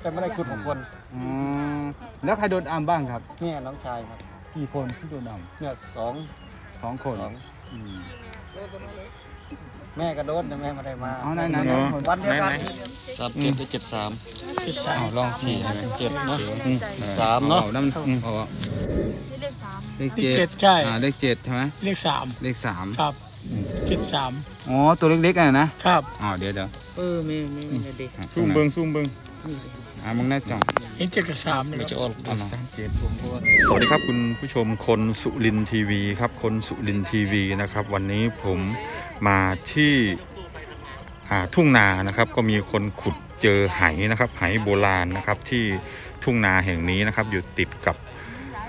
แต่ไม่ได้ขุดของคนอ๋อแล้วใครโดนอัมบ้างครับ เนี่ยน้องชายครับกี่คนที่โดนอัมเนี่ยสองสองคนสองอืมแม่ก็โดนแต่แม่ไม่ได้มาเอาไหนไหนไหนคนวันเดียวกันสามเจ็ดหรือเจ็ดสามเอาลองนี่เจ็ดเนาะอืมสามเนอะอน้ำอืมเอานี่เลขสามเลขเจ็ดเลขเจ็ดใช่อ่าเลขเจ็ดใช่ไหมเลขสามเลขสามครับเจ็ดสามอ๋อตัวเล็กๆอะนะครับอ๋อเดี๋ยวเดี๋ยวเออแม่แม่เด็กอะซูมเบิ้งซูมเบิ้ง อ่ามึงน่าจ่องเห็นเจ็ดกับสามเลยไม่คจะรับออกอ่าเนาะสามเจ็ดผมก็ว่าสวัสดีครับคุณผู้ชมคนสุรินทร์ทีวีครับ คนสุรินทร์ทีวีนะครับ วันนี้ผมมาที่อ่าทุ่งนานะครับ ก็มีคนขุดเจอไหนะครับไหโบราณนะครับที่ทุ่งนาแห่งนี้นะครับ อยู่ติดกับ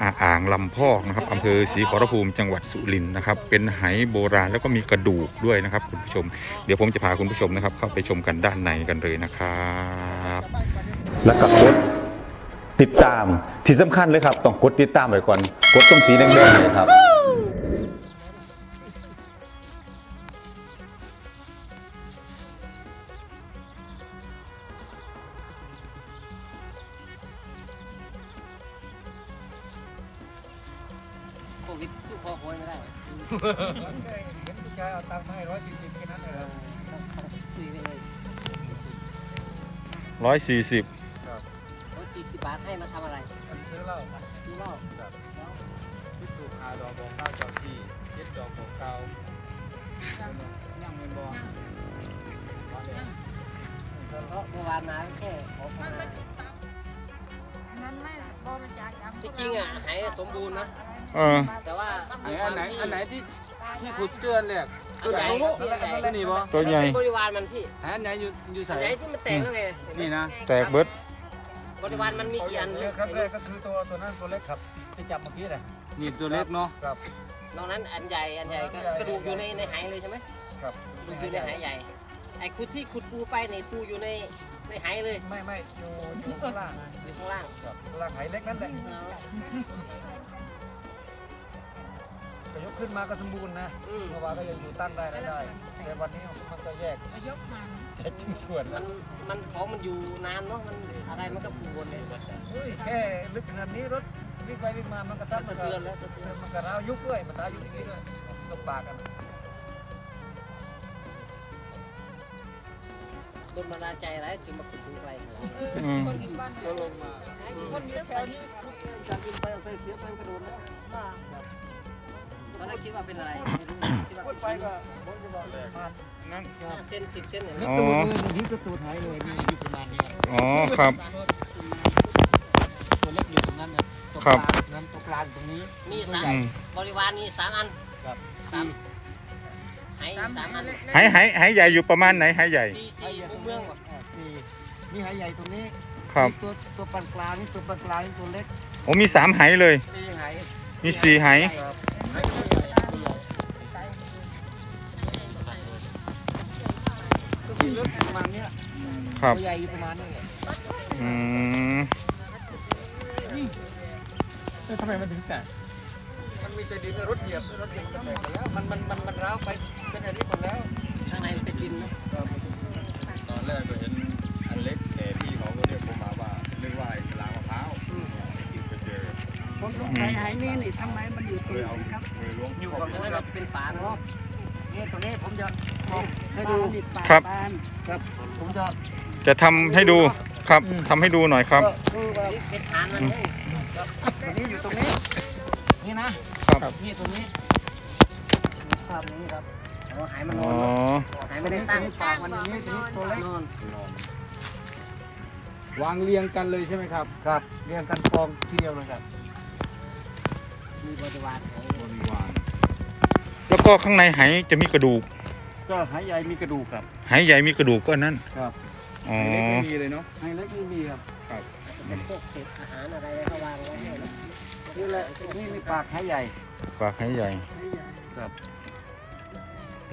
อ่าอ่างลำพอกนะครับอำเภอศรีขอรภูมิจังหวัดสุรินทร์นะครับ เป็นไหโบราณแล้วก็มีกระดูกด้วยนะครับ คุณผู้ชม เดี๋ยวผมจะพาคุณผู้ชมนะครับ เข้าไปชมกันด้านในกันเลยนะครับ แล้วก็กดติดตามที่สำคัญเลยครับ ต้องกดติดตามไว้ก่อน กดตรงสีแดงๆเนี่ยครับ โควิดสู้พ่อโอยไม่ได้เห็นผู้ชายเอาตังค์มาให้ร้อยสี่สิบแค่นั้นเลยคุยไปเลยร้อยสี่สิบร้อย สี่สิบบาทให้มาทำอะไรซื้อเหล้าซื้อเหล้าพิสูจน์หาดอกบอกเก้าจอสี่เจ็ดดอกบอกเก้ายังเงินบอลก็เมื่อวานมาแค่ออกมางั้นไม่พอมันจากยังที่จริงอะหายสมบูรณ์นะเออแต่ว่าอันไหนอันไหนที่ที่ขุดเจือนเนี่ยตัวใหญ่ตัวใหญ่ตัวนี้บ่ตัวใหญ่บริวารมันพี่อันไหนอยู่อยู่อัใส่นไหนที่มันแตกแล้วไงเห็นไหมนี่นะแตกเบิด บริวารมันมีกี่อันครั้งแรกก็คือตัวตัวนั้นตัวเล็กครับที่จับเมื่อกี้เลยนี่ตัวเล็กเนาะครับนอกนั้นอันใหญ่อันใหญ่ก็กระดูกอยู่ในในหายเลยใช่ไหมครับกระดูกอยู่ในหายใหญ่ไอ้ขุดที่ขุดปูไปในปูอยู่ในในหายเลยไม่ไม่อยู่อยู่ข้างล่างนะอยู่ข้างล่างครับข้างล่างไหเล็กนั่นแหละก็ ยกขึ้นมาก็สมบูรณ์นะอืมเมื่อวานก็ยังอยู่ตั้งได้ได้ แต่วันนี้มันก็แยกยกมาแยกชิ้นส่วนมัแล้วนมันของมันอยู่นานเนาะมันอะไรมันก็ปูวนเลยมันเฮ้ยแค่ลึกขนาดนี้รถวิ่งไปวิ่งมามันก็ทับสะเทือนแล้วสะเทือนมันก็ร้าวยุบด้วยมันร้าวยุบอย่างนี้ด้วยลำบากกันต้นมานาใจอะไรถึงมาขุดปูไปอืมคนอีกบ้านก็ลงมาคนเยอะแถวนี้จากกินไปเอาใส่เสียไปกระโดดแล้ว มา ตอนแรกคิดว่าเป็นอะไรไม่รู้คิดว่าพูดไปก็ผมจะบอกเลยผ่านนั่นห้าเส้นสิบเส้นเนี่ยอ๋อนี่ก็ตูดหายเลยนี่อยู่ประมาณนี้ครับอ๋อครับตัวเล็กอยู่ตรงนั้นนะตรงครักบลางนั้นตรงกลางตรงนี้มีสามอืมบริวารมีสามอันครับสามไหสามอันไหไหไหใหญ่อยู่ประมาณไหนไหใหญ่ที่ที่มุมเมืองบอกมีมีหายใหญ่ตรงนี้ครับตัวตัวปานกลางนี่ตัวปานกลางนี่ตัวเล็กโอ้มีสามไหเลยนี่หายมีสี่ไหค รับตัวที่ลึกประมาณเนี้ยครับตัวใหญ่อยู่ประมาณนี้แหละอืมทำไมมันถึงแตกมันมีแต่ดินรถเหยียบรถเหยียบมันก็แตกไปแล้วมันมันมันมันร้าวไปเป็นอันนี้หมดแล้วข้างในมันเป็นดินนะตอนแรกก็เห็นอันเล็กแต่พี่เขาก็เรียกผมมาว่านึกว่าไอ้ลางมะพร้าวไปเจอผมสงสัยหายนี่นี่ทำไมมันอยู่ตรงเลยเอานี้ครับมือล้วงอยู่กับนั้นมันเป็นฝาเนาะนี่ตัวนี้ผมจะ ให้ดูดูดิปากครับบานครับผมจะจะทำให้ดูครับทำให้ดูหน่อยครับ ก็คือว่านี่เป็นฐานมันเลยตัวนี้อยู่ตรงนี้นี่นะครับนี่ตรงนี้ภาพนี้ครับโอ้หายมันนอ๋ออนหายไม่ได้ตั้งปากมันอย่างนี้ตัวนี้ตัวเล็กนอนวางเรียงกันเลยใช่ไหมครับ ครับเรียงกันกองทีเดียวเลยครับมีบริวารไหบริวารแล้วก็ข้างในไหจะมีกระดูก ก็หายใหญ่มีกระดูกครับไหใหญ่มีกระดูกก็อันนั้นครับอ๋อหายเล็กไม่มีเลยเนาะหายเล็กไม่มีครับเป็นพวกเศษอาหารอะไรเขาวางไว้เนี่ยนะนี่แหละนี่มีปากหายใหญ่ปากไหใหญ่ครับ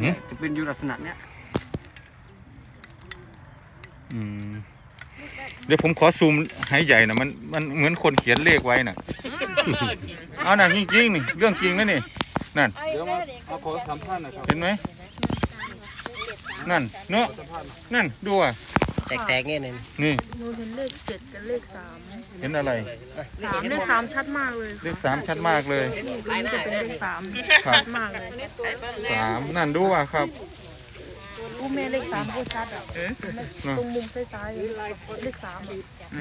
หืมจะเป็นอยู่ลักษณะเนี้ยอืมเดี๋ยวผมขอซูมไหใหญ่นะมันมันเหมือนคนเขียนเลขไว้น่ะเอาน่ะจริงๆนี่เรื่องจริงนะนี่นั่น เดี๋ยวมาเอาขอสัมภาษณ์หน่อยครับ เห็นไหม นั่น เนาะนั่นดูอะแตกๆเนี่ยนึงนี่หนูเห็นเลขเจ็ดกับเลขสามเห็นอะไรสามเลขสามชัดมากเลยเลขสามชัดมากเลยนี่ตรงนี้จะเป็นเลขสามครับชัดมากเลยสามนั่นดูว่าครับผู้แม่เลขสามผู้ชัดอะตรงมุมซ้ายๆเลขสาม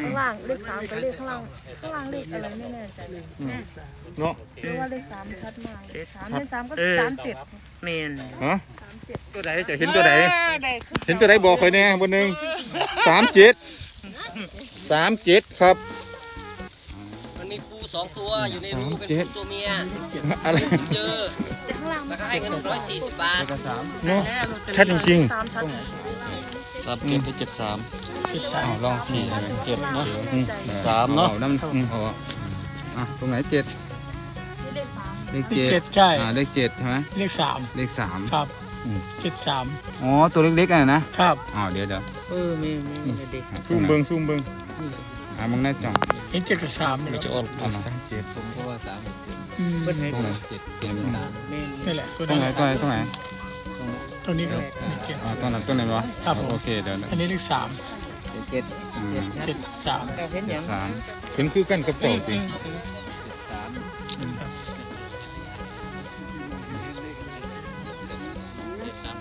ข้างล่างเลขสามกับเลขข้างล่างข้างล่างเลขอะไรไม่แน่ใจเนาะเพราะว่าเลขสามชัดมากสามเลขสามก็สามเจ็ดเมนฮะ ตัวไหนจะเห็นตัวไหนเห็นตัวไหนบอกไปแน่บนหนึ่งสามเจ็ดสามเจ็ดครับมันมีปูสองตัวอยู่ในรูสามเป็นเจ็ดปูตัวเมียอะไรเจอแต่ข้างล่างแล้วก็ให้เงินร้อยสี่สิบบาทเนาะชัดจริงสามชัดสามเจ็ดได้เจ็ดสามเจ็ดสามลองนี่เจ็ดเนาะอืมสามเนาะน้ำอ๋ออะตรงไหนเจ็ดนี่เลขสามเลขเลขเจ็เจ็ดดใช่อ่าเลขเจ็ดใช่ไหมเลขสามเลขสามครับ อืม เจ็ดสามอ๋อตัวเล็กๆอะนะครับอ้าวเดี๋ยวเดี๋ยวเออมีมีมีเด็กซูมเบิงซูมเบิงอ่ามึงได้จ่องเห็นเจ็ดกับสามมันจะอ่อนอ่าสามเจ็ดผมก็ว่าสามอืมตรงไหนเจ็ดเจ็ดนี่แหละตัวตรงไหนนั้นตรงไหนตรงไหนตัวนี้ครับเลขเจ็ดอ่าตรงไหนตรงไหนวะครับผม โอเคเดี๋ยวเดี๋ยวอันนี้เลขสามเจ็ดอืมเจ็ดสามเห็นยังสามเห็นคือกันกับเจ้าสิข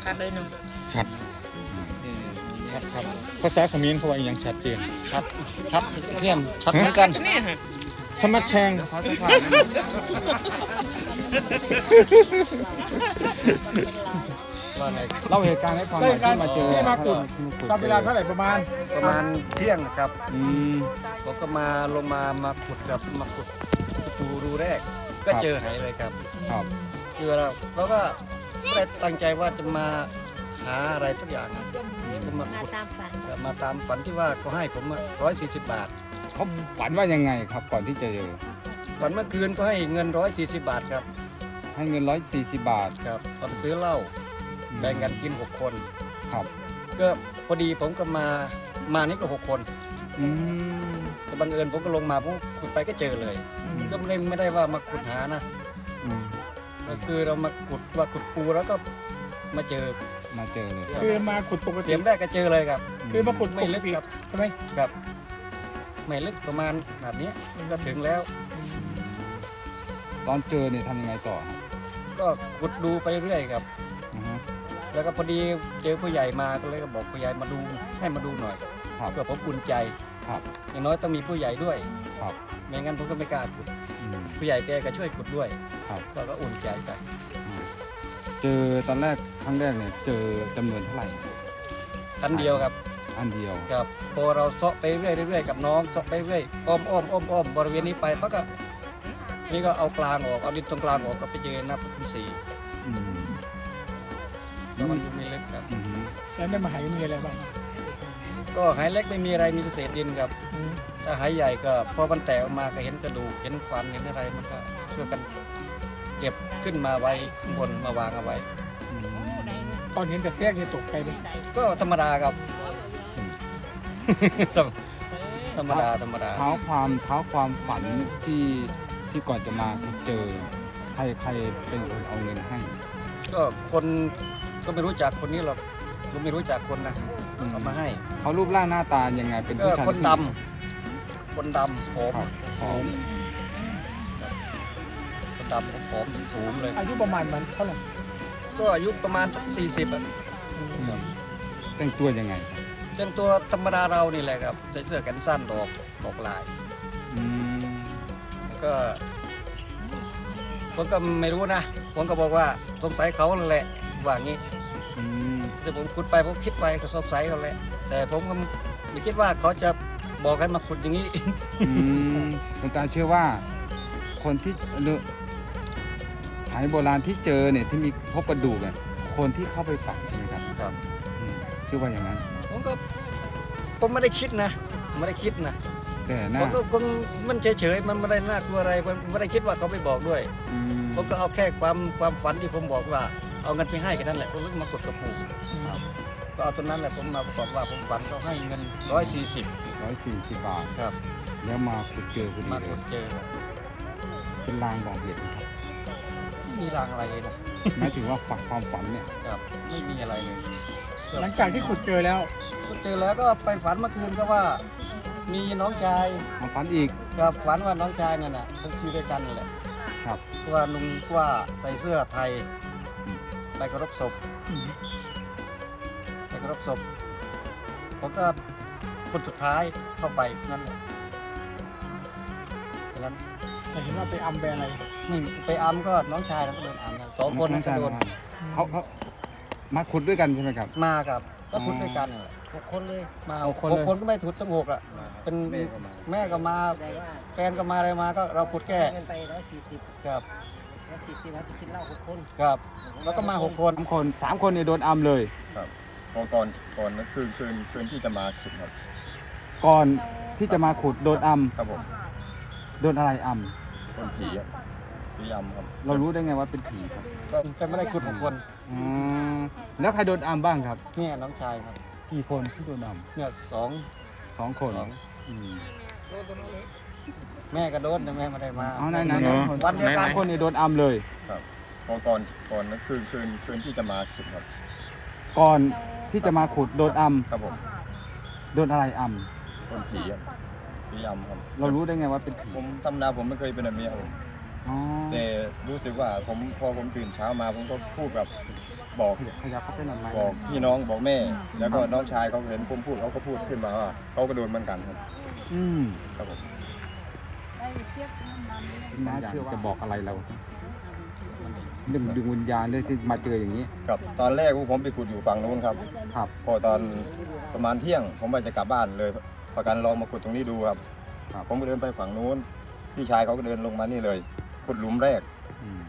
าดเลยหนึ่งชัดชัดครับภาษาเขมรเขาว่าอหยังชัดเจนชัดชัดเทียนชัดเหมือนกันสมัดแชงเขาจะผ่านเล่าเหตุการณ์ให้ฟังหน่อยที่มาเจอที่มาขุดที่ตอนเวลาเท่าไหร่ประมาณ ประมาณเที่ยงนะครับอืมผมก็มาลงมามาขุดกับมาขุดดูรูแรก ก็ครับเจอหายเลยครับ ครับเจอเราเราก็ ไม่ได้ตั้งใจว่าจะมาหาอะไรสักอย่างนะก็มาขุดตามฝันมาตามฝันที่ว่าเขาให้ผมร้อยสี่สิบบาท เขาฝันว่ายังไงครับก่อนที่จะเจอฝันเมื่อคืนก็ให้เงินร้อยสี่สิบบาทครับให้เงินร้อยสี่สิบบาทครับเอาไปซื้อเหล้าแบ่งกันกินหกคน ครับก็พอดีผมก็มามานี่ก็หกคนอืมก็บังเอิญผมก็ลงมาผมขุดไปก็เจอเลย ก็ไม่ได้ไม่ได้ว่ามาขุดหานะ อืม ก็คือเรามาขุดว่าขุดปูแล้วก็มาเจอมาเจอเลยคือมาขุดปกติเสียมแรกก็เจอเลยครับ คือมาขุดปไม่กลึกติครับใช่ไหมครับ ไม่ลึกประมาณขนาดนี้ก็ถึงแล้ว ตอนเจอเนี่ยทำยังไงต่อครับก็ขุดดูไปเรื่อยครับ อือฮึ แล้วก็พอดีเจอผู้ใหญ่มาก็เลยก็บอกผู้ใหญ่มาดูให้มาดูหน่อยครับเพื่อผมอุ่นใจครับอย่างน้อยต้องมีผู้ใหญ่ด้วยครับ ไม่งั้นผมก็ไม่กล้าขุดอืม ผู้ใหญ่แกก็ช่วยขุดด้วยครับ ก็ก็อุ่นใจกันเจอตอนแรกครั้งแรกเนี่ยเจอจำนวนเท่าไหร่ทันเดียวครับอันเดียวครับพอเราเซาะไปเรื่อยเรื่อยกับน้องเซาะไปเรื่อยอ้อมอ้อมอ้อมอ้อมบริเวณนี้ไปปั๊บก็นี่ก็เอากลางออกเอาดินตรงกลางออกก็ไปเจอหน้าเป็นสีอืมแล้วมันอยู่ไม่ลึกครับอือฮึแล้วได้มาหายมีอะไรบ้างก็หายเล็กไม่มีอะไรมีแต่เศษดินครับอืม ถ้าหายใหญ่ก็พอมันแตกออกมาก็เห็นกระดูกเห็นฟันเห็นอะไรมันก็ช่วยกันเก็บขึ้นมาไว้ข้างบนมาวางเอาไว้อืมตอนเห็นแต่แรกเนี่ยตกใจไหมก็ธรรมดาครับธรรมธรรมดาธรรมดา เท้าความเท้าความฝันที่ที่ก่อนจะมาเจอใครใครเป็นคนเอาเงินให้ก็คนก็ไม่รู้จักคนนี้หรอกก็ไม่รู้จักคนนะเอามาให้เขารูปร่างหน้าตายังไงเป็นก็ผู้ชายคนดหรือผู้หญิงำ คนดำผอมครับผอมคนดำผอมสูงเลย อายุประมาณมันเท่าไหร่ก็อายุประมาณสี่สิบอะแต่งตัวยังไงครับเรื่องตัวธรรมดาเรานี่แหละครับใส่เสื้อแขนสั้นดอกดอกลายอืมแล้วก็ผมก็ไม่รู้นะผมก็บอกว่าสงสัยเขาแหละว่างี้อืมแต่ผมขุดไปผมคิดไปก็สงสัยเขาแหละแต่ผมก็ไม่คิดว่าเขาจะ บอกให้มาขุดอย่างนี้ อืมคุณตาเชื่อว่า คนที่เรือหายโบราณที่เจอเนี่ยที่มีพบกระดูกเนี่ยคนที่เข้าไปฝังใช่ไหมครับครับ อืมเชื่อว่าอย่างนั้น ผมก็ผมไม่ได้คิดนะไม่ได้คิดนะแต่หน้าผมก็คงมันเฉยๆมันไม่ได้น่ากลัวอะไรผมไม่ได้คิดว่าเขาไปบอกด้วย อืมผมก็เอาแค่ความความฝันที่ผมบอกว่า เอาเงินไปให้แค่นั้นแหละผมก็มากดกระปุกก็เอาตัวนั้นแหละผมมาประกอบว่าผมฝันเขาให้เงินร้อยสี่สิบ ร้อยสี่สิบบาท ครับ แล้วมาขุดเจอพอดีมาเลกยดเจอครับเป็นลางบอกเหตุนะครับไม่มีรางอะไรเลยนะหมายถึงว่าฝักความฝันเนี่ย ครับ ไม่มีอะไรเลยคหลังจากที่ขุดเจอแล้วก็เจอแล้วก็ไปฝันเมื่อคืนก็ว่า มีน้องชายมาฝันอีกกับฝันว่าน้องชายนั่นน่ะต้องชื่อด้วยกันนั่นแหละครับว่าลุงว่าใส่เสื้อไทย ไปเคารพศพไปเคารพศพผมก็ คนสุดท้ายเข้าไปนั่นแหละฉะนั้นแต่เห็นว่าไปอำไปอะไรนี่ไปอัมก็น้องชายนะก็โดนอัมนะสองคนน้นะองชายโดนมาเขาเขามาขุดด้วยกันใช่ไหมครับ มากับ ก็ทุดอ๋อด้วยกันนั่นแหละหกคนเลยมาหกคนหเลยกคนก็ไม่ทุดตั้งหกอะเป็นแม่ก็มาแฟนก็มาอะไรมาก็เราขุดแก้เงินไปร้อยสี่สิบครับร้อยสี่สิบครับไปกินเหล้าหกคนครับ แล้วก็มาหกคนสามคนสามคนเนี่ยโดนอัมเลย ก่อนก่อนก่อนนั้นคืนคืนคืนที่จะมาขุดครับก่อนที่จะมาขุดโดนอัมครับผมโดนอะไรอัมคนผีครับผียำครับ เรารู้ได้ไงว่าเป็นผีครับก็แต่ไม่ได้ขุดหกคนอ๋อแล้วใครโดนอัมบ้างครับเนี่ยน้องชายครับกี่คนที่โดนอัมเนี่ยสองสองคนสองอืมแม่ก็โดนแต่แม่ไม่ได้มาเอาไหนไหนไหนวันเดียวกัสานมคนเนี่ยโดนอัมเลยก่อนก่อนก่อนนั้นคืนคืนคืนที่จะมาขุดครับก่อน ที่จะมาขุดโดนอัมครับผมโดนอะไรอัมคนผีครับผียำครับเรารู้ได้ไงว่าเป็นผีผมธรรมดาผมไม่เคยเป็นแบบนี้ครับผมอ๋อแต่รู้สึกว่าผมพอผมตื่นเช้ามาผมก็พูดกับบอก ขยับเข้าไปหน่อยไหมบอกพี่น้องบอกแม่ แล้วก็น้องชายเขาเห็นผมพูดเขาก็พูดขึ้นมาว่าเขาก็โดนเหมือนกันครับอืมครับผมน่าเชื่อว่าจะบอกอะไรเรา ดึงดึงวิญญาณด้วยที่มาเจออย่างนี้ ครับตอนแรกพวกผมไปขุดอยู่ฝั่งนู้นครับ ครับ พอตอนประมาณเที่ยง ผมว่าจะกลับบ้านเลยประกันลองมาขุดตรงนี้ดูครับ ครับ ผมก็เดินไปฝั่งนู้นพี่ชายเขาก็เดินลงมานี่เลยขุดหลุมแรก อืม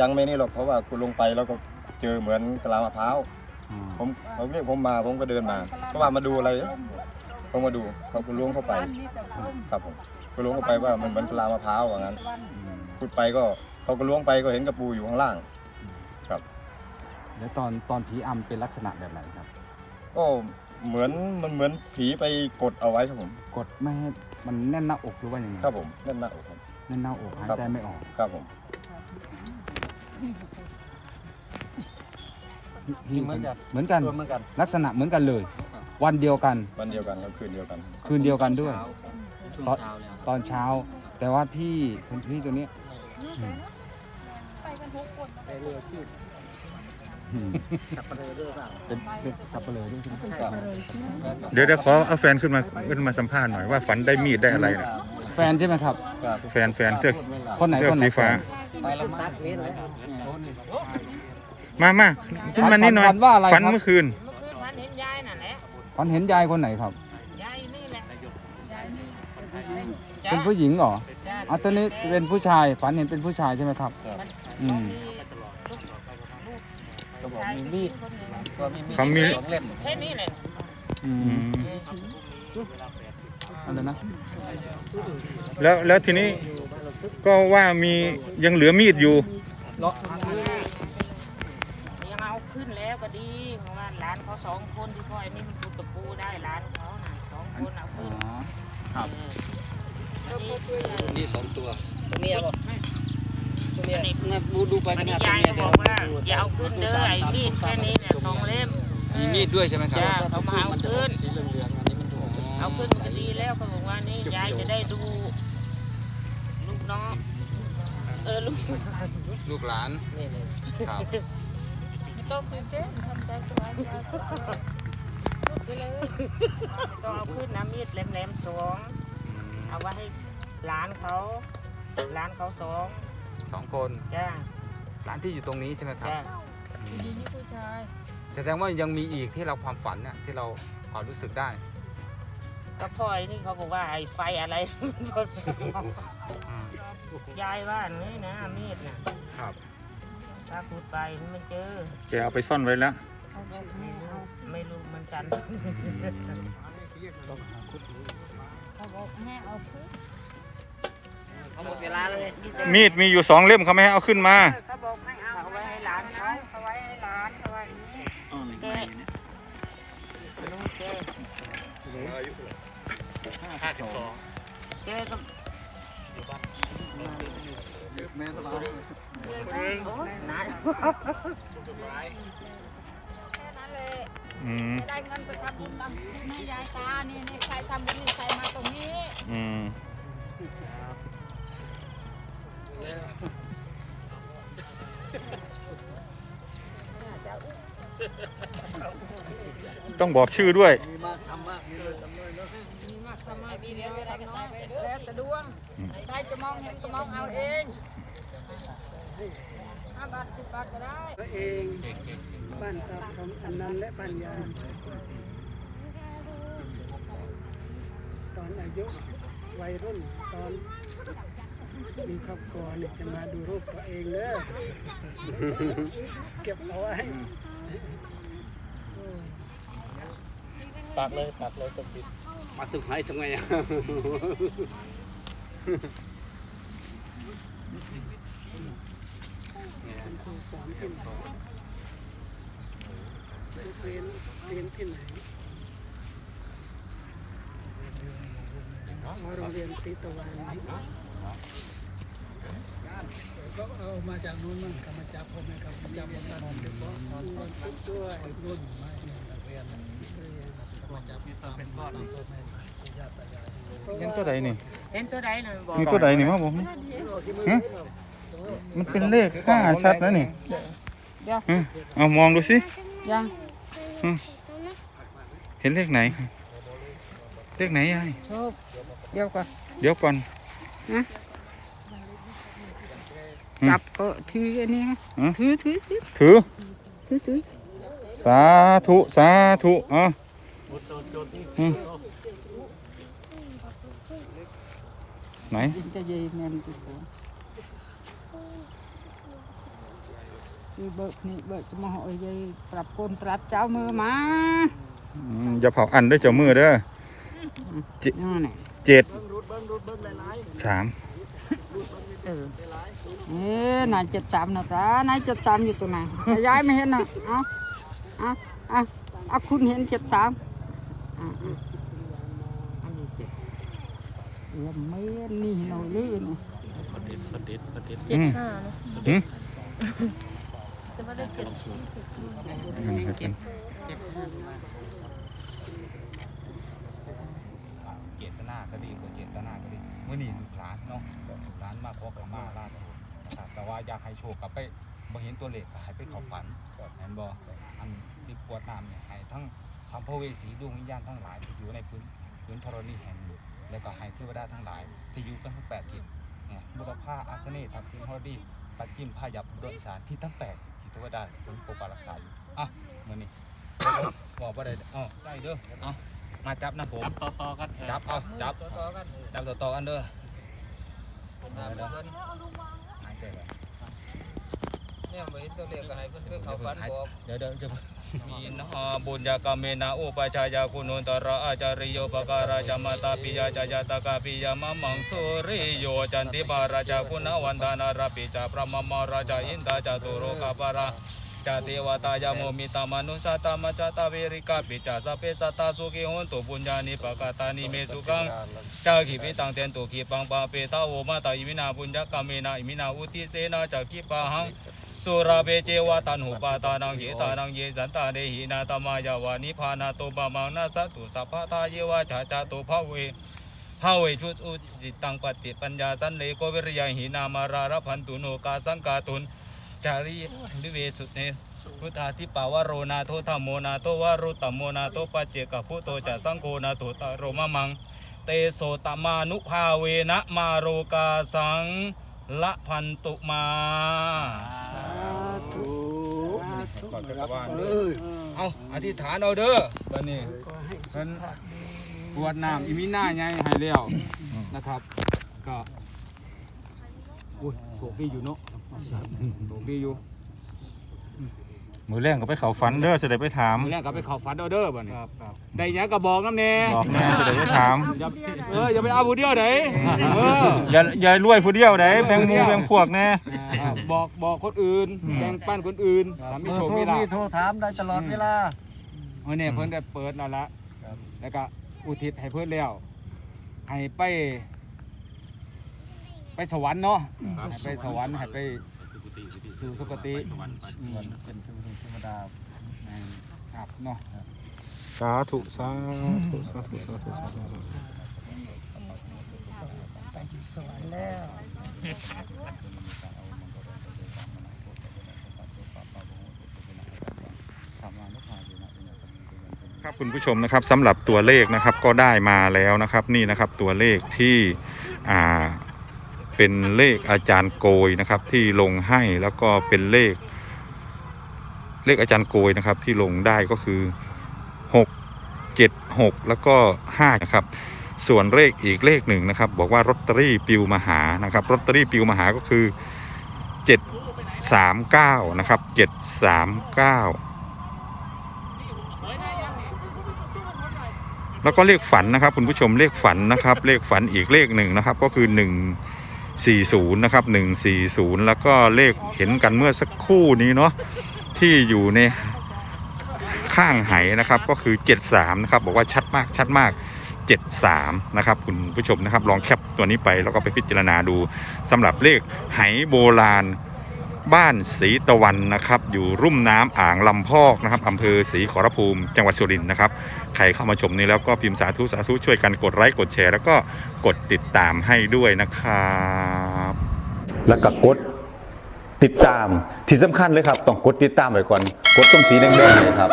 ยังไม่นี่หรอกเพราะว่าขุดลงไปแล้วก็เจอเหมือนกะลามะพร้าวอ่าผมเขาเรียกผมมาผมก็เดินมาก็ว่ามาดูอะไรผมมาดูเขาก็ล้วงเข้าไปครับผมก็ล้วงเข้าไปว่ามันเหมือนกะลามะพร้าวว่างั้น อืมขุดไปก็ เขาก็ล้วงไปก็เห็นกระปูอยู่ข้างล่างแล้วตอนตอนผีอัมเป็นลักษณะแบบไหนครับ ก็เหมือนมันเหมือนผีไปกดเอาไว้ครับผมกดไม่ให้มันแน่นหน้าอกหรือว่ายังไงครับผมแน่นหน้าอกครับ แน่นหน้าอกหายครับใจไม่ออกครับผมเหมือนกัน เหมือนกันโดนเหมือนกันลักษณะเหมือนกันเลย วันเดียวกัน วันเดียวกันครับคืนเดียวกันคืนเดียวกันด้วย ช่วงตอนเช้าแล้วตอนเช้า แต่ว่าพี่คุณพี่ตัวเนี้ย อืม เป็นเป็นสับเปลือด้วยใช่ไหมเดี๋ยวเดี๋ยวขอเอาแฟนขึ้นมาขึ้นมาสัมภาษณ์หน่อยว่าฝันได้มีดได้อะไรนะแฟนใช่ไหมครับ แฟนแฟนเสื้อคนไหนเสื้อคนไหนสีฟ้า ไปแล้วมาตัดเว้นแล้วมามาขึ้นมานิดหน่อยฝันว่าอะไรฝันครับเมื่อคืน มันเห็นยายน่ะแหละฝันเห็นยายคนไหนครับ ยายนี่แหละเป็นผู้หญิงเหรอจ้าอ๋อตัวนี้เป็นผู้ชายฝันเห็นเป็นผู้ชายใช่ไหมครับ อืมก็บอก มีมีดก็มีมีดเขามี สองเล่มแค่นี้แหละอือืมมอะไรนะแล้วแล้วทีนี้ก็ว่ามียังเหลือมีดอยู่ยังเอาขึ้นแล้วก็ดีเพราะว่าหลานเขาสองคนที่พ่อไอ้นี่มันปูตะปูได้หลานเขาน่ะสองคนเอาอ๋ขึ้อนครับ นี่สองตัว ตัวเมียบอกตัว เมียอันนี้งั้นดูดูไปอันขนี้นาดยายตัวก็เมียบอกว่าอย่าเอาขึ้นเด้อไอ้มีดแค่นี้เนี่ยสองเล่มมีมีดด้วยใช่ไหมครับจ้าเขามาเอาขึ้นสีเหลืองๆอันนี้มันถูกเอาขึ้นก็ดีแล้วเขาบอกว่านี่ยายจะได้ดูลูกน้องเออลูกลูกหลานนี่เลยครับต้องเอาขึ้นนะมีดแหลมๆสองเอาไว้ให้หลานเขาหลานเขาสอง สองคนจ้าร้านที่อยู่ตรงนี้ใช่ไหมครับจ้าแสดงว่ายังมีอีกที่เราความฝันเนี่ยที่เราพอรู้สึกได้ ก็พ่อไอ้นี่เขาบอกว่าไอ้ไฟอะไร อืมยายว่านี่นะมีดนะครับถ้าขุดไปไม่เจอ แกเอาไปซ่อนไว้แล้ว ไม่รู้เหมือนกัน เขา หมดเวลาแล้วเนี่ยมีดมีอยู่สองเล่มเขาไม่ให้เอาขึ้นมา เขาบอกไม่เอาเอาไว้ให้หลานเขาเอาไว้ให้หลานเขาว่าอย่างนี้แกลุงแกห้าสิบสองแกก็แม่สบายโอ้ยนานอืมได้เงินไปทำบุญทำบุญให้ยายตานี่นี่ใครทำบุญนี่ใครมาตรงนี้ อืม ต้องบอกชื่อด้วย มีมากทำมากมีเลยทำเลยเนาะมีมากทำไมมีเรียนอะไรก็ใส่ไปเด้อแล้วแต่ดวงใครจะมองเห็นก็มองเอาเองห้าบาทสิบบาทก็ได้ตัวเองบ้านตาผมอันนั้นและบ้านยายตอนอายุวัยรุ่นตอน มีครอบครัวเนี่ยจะมาดูรูปตัวเองเด้อเก็บเอาไว้ตักเลยตักเลยตบปิดมาสุดท้ายทำไงอะคุณครูสอนที่ไหนเรียนเรียนที่ไหนอ๋อโรงเรียนศรีตะวัน ก็เอามาจากนู้นมั่งก็มาจับพ่อแม่กับมาจับมาตัดเด็กบ่ด้วยรุ่นมานักเรียนมาจับตามตามพ่อแม่ญาติตายายเห็นตัวใดนี่เห็นตัวใดเลยบอกมีตัวใดนี่มาผมฮะมันเป็นเลขห้าชัดนะนี่ฮะเอามองดูสิยังเห็นเลขไหน เลขไหนยายชบเดี๋ยวก่อน เดี๋ยวก่อน จับก็ถืออันนี้ฮะฮะถือถือถือถือ ถือถือสาธุ สาธุอะอืมไหนจะยีแมนกูขอคือเบิกนี่เบิกจะมาหอยยายปรับกนปรับเจ้ามือมาอืมอย่าเผาอันด้วยเจ้ามือเด้อนั่นแหละเจ็ดสาม เออเอ๊ะนายเจ็ดสามนะตานายเจ็ดสามอยู่ตรงไหนแต่ยายไม่เห็นนะเอาเอาเอาเอาคุณเห็นเจ็ดสามอะอะอันนี้เจ็ดเดี๋ยวไม่นี่หน่อยลื่นเจ็ดห้าเนาะอืมจะไม่ได้เจ็ดนั่นให้เป็นเจตนาก็ดีบ่เจตนาก็ดีเมื่อนี้ลูกหลานเนาะลูกหลานมากขอขมาลานะครับแต่ว่าอยากให้โชคกับไปบ่เห็นตัวเลขก็ให้ไปเข้าฝันเห็นบ่อันที่ปวดน้ำเนี่ยให้ทั้งทั้งพระเวสีดวงวิญญาณทั้งหลายที่อยู่ในพื้นพื้นธรณีแห่งนี้แล้วก็ให้เทวดาทั้งหลาย ที่อยู่กันทั้งแปดทิศเนี่ยบุรพาอาคเนย์ทักษิณฮอดีปัจจิมพายับดวงสารที่ทั้งแปดที่เทวดาเป็นปกปักรักษาอยู่อะมื่อนี้บอกว่าได้อ๋อได้เด้อเอ มาจับนะผมต่อต่อกันจับเอาจับต่อๆกันจับต่อๆกันเด้อตามเพิ่นหายใจไปเนี่ยบ่เห็นตัวเลขก็ให้เพิ่นไปเข้าฝันบอกเดี๋ยวเดี๋ยวจะมีนะบุญญากรรมเมนะอุปชายาคุณุตระอาจาริโยปการาจามาตาปิยาจายาตากาปิยามะมังสุริโยจันติบาราจาคุณวันดานาราปิจาพระมมมาราจาอินทาจาตุโรกาปารา จาเทวตายาโมมิตามนุสาตามจาตาเวริกาปิจาสพเพสัตาสุขิหุนตุบุญญานิปกาตานิเมสุกังจาขีปิตังเตนตุขีปังปาเปตาโวมาตาอิมินาบุญญกรรมเมนาอิมินาอุติเสนาจากขีปะหังสุราเบเจวะตันหุปาตานังเยตานังเยสันตาเดหินาตมายาวานิพานาโตปะมังนาสัตุสัพพะทาเยวะชาจาโตภาเวภาเวชุดอุจิตังปฏิปัญญาสันเลโกวิริยหินามาราระพันตุโนกาสังกาตุน จารีดิเวสุเนพุทธาทิปาวโรนาโทธรรมโมนาโตวารุตตมโมนาโตปัจเจกพุโตจะสังโฆนาโตตโรมะมัง เตโสตมานุภาเวนะมาโรกาสังละพันตุมาสาธุสาธุเออเอาอธิษฐานเอาเด้อบัดนี้ก็ให้เพิ่นปวดน้ำอีมีหน้าไงให้แล้วนะครับ ก็อุ้ยโชคดีอยู่เนาะ โชคดีอยู่มือแรงก็ไปเขาฝันเด้อเสด็จไปถามมื้อแรกก็ไปเข้าฝันเอาเด้อบัดนี้ได้หยังก็บอกน้ำแน่บอกแม่เสด็จไปถามอย่าเอออย่าไปเอาผู้เดียวเด้เอออย่าอย่ารวยผู้เดียวได้แบ่งหมูแบ่งพวกแน่ บอกบอกคนอื่นแบ่งปันคนอื่นถ้ามีโชคมีลาภโทรถามได้ตลอดเวลาเออเนี่ยเพิ่นได้เปิดแล้วละแล้วก็อุทิศให้เพิ่นแล้ว ให้ไป ไปสวรรค์เนาะให้ไปสวรรค์ให้ไปสู่สุคติอืมเป็นเทวดาแม่นครับเนาะ สาธุสาธุสาธุสาธุสาธุสาธุไปอยู่สวรรค์แล้วครับคุณผู้ชมนะครับสำหรับตัวเลขนะครับก็ได้มาแล้วนะครับนี่นะครับตัวเลขที่อ่า เป็นเลขอาจารย์โกยนะครับ ที่ลงให้แล้วก็เป็นเลข เลขอาจารย์โกยนะครับ ที่ลงได้ก็คือ 6 7 6 แล้วก็5นะครับส่วนเลขอีกเลขหนึ่งนะครับ บอกว่าลอตเตอรี่ปิวมหานะครับลอตเตอรี่ปิวมหาก็คือ 739นะครับ739แล้วก็เลขฝันนะครับคุณผู้ชมเลขฝันนะครับ เลขฝันอีกเลขหนึ่งนะครับ ก็คือ 140 นะครับ 140 แล้วก็เลขเห็นกันเมื่อสักครู่นี้เนาะที่อยู่ในข้างไหนะครับก็คือ 73 นะครับ บอกว่าชัดมากชัดมาก 73 นะครับ คุณผู้ชมนะครับ ลองแคปตัวนี้ไปแล้วก็ไปพิจารณาดูสำหรับเลขไหโบราณบ้านศรีตะวันนะครับ อยู่รุ่มน้ำอ่างลำพอกนะครับอำเภอศรีขอรภูมิจังหวัดสุรินทร์นะครับ ใครเข้ามาชมนี้แล้วก็พิมพ์สาธุสาธุช่วยกันกดไลค์กดแชร์ แล้วก็กดติดตามให้ด้วยนะครับแล้วก็กดติดตามที่สำคัญเลยครับ ต้องกดติดตามไว้ก่อน กดตรงสีแดงๆเนยครับ